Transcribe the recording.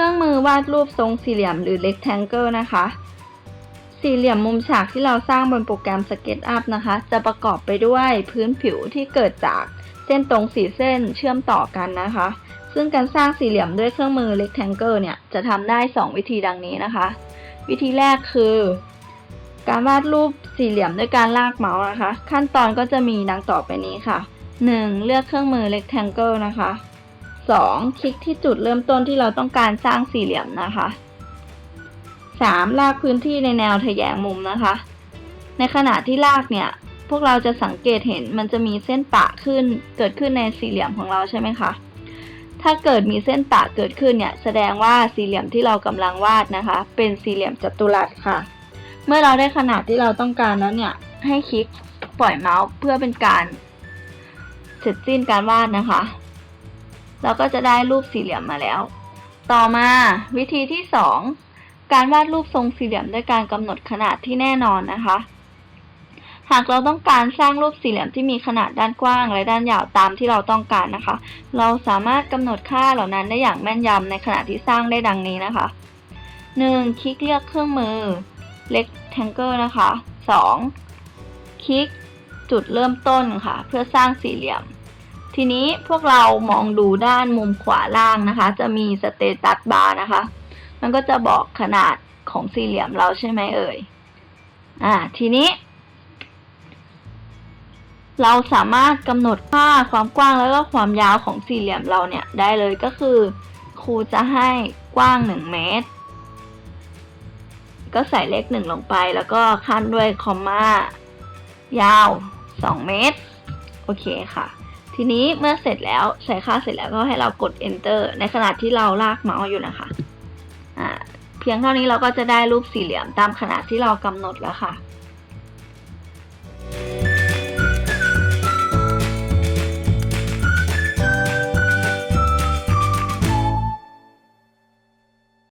ครื่องมือวาดรูปทรงสี่เหลี่ยมหรือ rectangle นะคะ สี่เหลี่ยมมุมฉากที่เราสร้างบนโปรแกรม SketchUp นะคะ จะประกอบไปด้วยพื้นผิวที่เกิดจากเส้นตรงสี่เส้นเชื่อมต่อกันนะคะ ซึ่งการสร้างสี่เหลี่ยมด้วยเครื่องมือ rectangle เนี่ย จะทำได้ 2 วิธีดังนี้นะคะ วิธีแรกคือ การวาดรูปสี่เหลี่ยมด้วยการลากเมาส์นะคะ ขั้นตอนก็จะมีดังต่อไปนี้ค่ะ 1. เลือกเครื่องมือ rectangle นะคะ 2. คลิกที่จุดเริ่มต้นที่เราต้องการสร้างสี่เหลี่ยมนะคะ 3. ลากพื้นที่ในแนวทะแยงมุมนะคะ ในขณะที่ลากเนี่ยพวกเราจะสังเกตเห็นมันจะมีเส้นปะขึ้นเกิดขึ้นในสี่เหลี่ยมของเราใช่ไหมคะ ถ้าเกิดมีเส้นปะเกิดขึ้นเนี่ยแสดงว่าสี่เหลี่ยมที่เรากำลังวาดนะคะ เป็นสี่เหลี่ยมจัตุรัสค่ะ เมื่อเราได้ขนาดที่เราต้องการแล้วเนี่ยให้คลิกปล่อยเมาส์เพื่อเป็นการเสร็จสิ้นการวาดนะคะ เราก็จะได้รูปสี่เหลี่ยมมาแล้ว ต่อมาวิธีที่สองการวาดรูปทรงสี่เหลี่ยมด้วยการกำหนดขนาดที่แน่นอนนะคะ หากเราต้องการสร้างรูปสี่เหลี่ยมที่มีขนาดด้านกว้างและด้านยาวตามที่เราต้องการนะคะ เราสามารถกำหนดค่าเหล่านั้นได้อย่างแม่นยำในขณะที่สร้างได้ดังนี้นะคะ 1. คลิกเลือกเครื่องมือ rectangle นะคะ 2. คลิกจุดเริ่มต้นค่ะ เพื่อสร้างสี่เหลี่ยม ทีนี้พวกเรามองดูด้านมุมขวาล่างนะคะ จะมีสเตตัสบาร์นะคะ มันก็จะบอกขนาดของสี่เหลี่ยมเราใช่ไหมเอ่ย อ่า ทีนี้ เราสามารถกำหนดค่าความกว้างแล้วก็ความยาวของสี่เหลี่ยมเราเนี่ยได้เลยก็คือ ครูจะให้กว้าง 1 เมตร ก็ใส่เลขหนึ่งลงไปแล้วก็ขั้นด้วยคอมมายาว 2 เมตร โอเคค่ะ ทีนี้เมื่อเสร็จแล้วใส่ค่าเสร็จแล้วก็ให้เรากด enter ในขณะที่เราลากเมาส์อยู่นะคะ อ่า เพียงเท่านี้เราก็จะได้รูปสี่เหลี่ยมตามขนาดที่เรากำหนดแล้วค่ะ